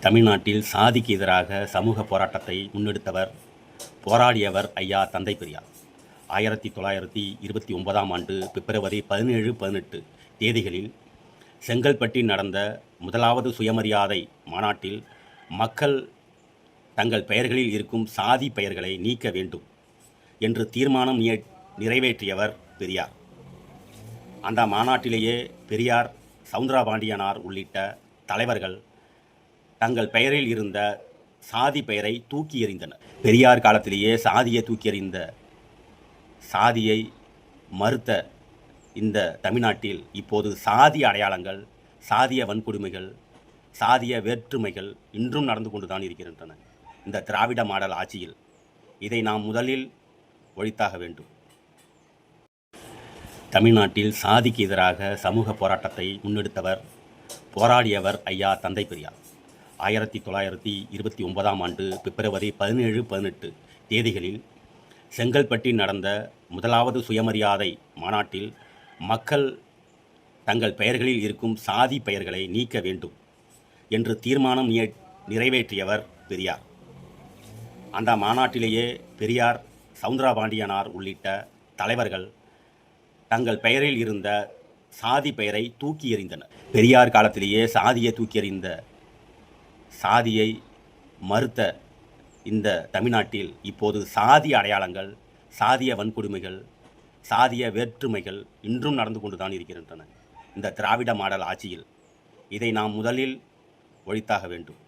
தமிழ்நாட்டில் சாதிக்கு எதிராக சமூக போராட்டத்தை முன்னெடுத்தவர் போராடியவர் ஐயா தந்தை பெரியார் ஆயிரத்தி தொள்ளாயிரத்தி இருபத்தி ஒன்பதாம் ஆண்டு பிப்ரவரி பதினேழு பதினெட்டு தேதிகளில் செங்கல்பட்டில் நடந்த முதலாவது சுயமரியாதை மாநாட்டில் மக்கள் தங்கள் பெயர்களில் இருக்கும் சாதி பெயர்களை நீக்க வேண்டும் என்று தீர்மானம் நிறைவேற்றியவர் பெரியார். அந்த மாநாட்டிலேயே பெரியார் சவுந்தரபாண்டியனார் உள்ளிட்ட தலைவர்கள் தங்கள் பெயரில் இருந்த சாதி பெயரை தூக்கி எறிந்தனர் பெரியார் காலத்திலேயே சாதியை தூக்கி எறிந்த சாதியை மறுத்த இந்த தமிழ்நாட்டில் இப்போது சாதி அடையாளங்கள் சாதிய வன்கொடுமைகள் சாதிய வேற்றுமைகள் இன்றும் நடந்து கொண்டுதான் இருக்கின்றன. இந்த திராவிட மாடல் ஆட்சியில் இதை நாம் முதலில் ஒழித்தாக வேண்டும். தமிழ்நாட்டில் சாதிக்கு எதிராக சமூக போராட்டத்தை முன்னெடுத்தவர் போராடியவர் ஐயா தந்தை பெரியார். ஆயிரத்தி தொள்ளாயிரத்தி இருபத்தி ஒன்பதாம் ஆண்டு பிப்ரவரி பதினேழு பதினெட்டு தேதிகளில் செங்கல்பட்டில் நடந்த முதலாவது சுயமரியாதை மாநாட்டில் மக்கள் தங்கள் பெயர்களில் இருக்கும் சாதி பெயர்களை நீக்க வேண்டும் என்று தீர்மானம் நிறைவேற்றியவர் பெரியார். அந்த மாநாட்டிலேயே பெரியார் சவுந்தரபாண்டியனார் உள்ளிட்ட தலைவர்கள் தங்கள் பெயரில் இருந்த சாதி பெயரை தூக்கி எறிந்தனர். பெரியார் காலத்திலேயே சாதியை தூக்கி எறிந்த சாதியை மறுத்த இந்த தமிழ்நாட்டில் இப்போது சாதி அடையாளங்கள் சாதிய வன்கொடுமைகள் சாதிய வேற்றுமைகள் இன்றும் நடந்து கொண்டுதான் இருக்கின்றன. இந்த திராவிட மாடல் ஆட்சியில் இதை நாம் முதலில் ஒழித்தாக வேண்டும்.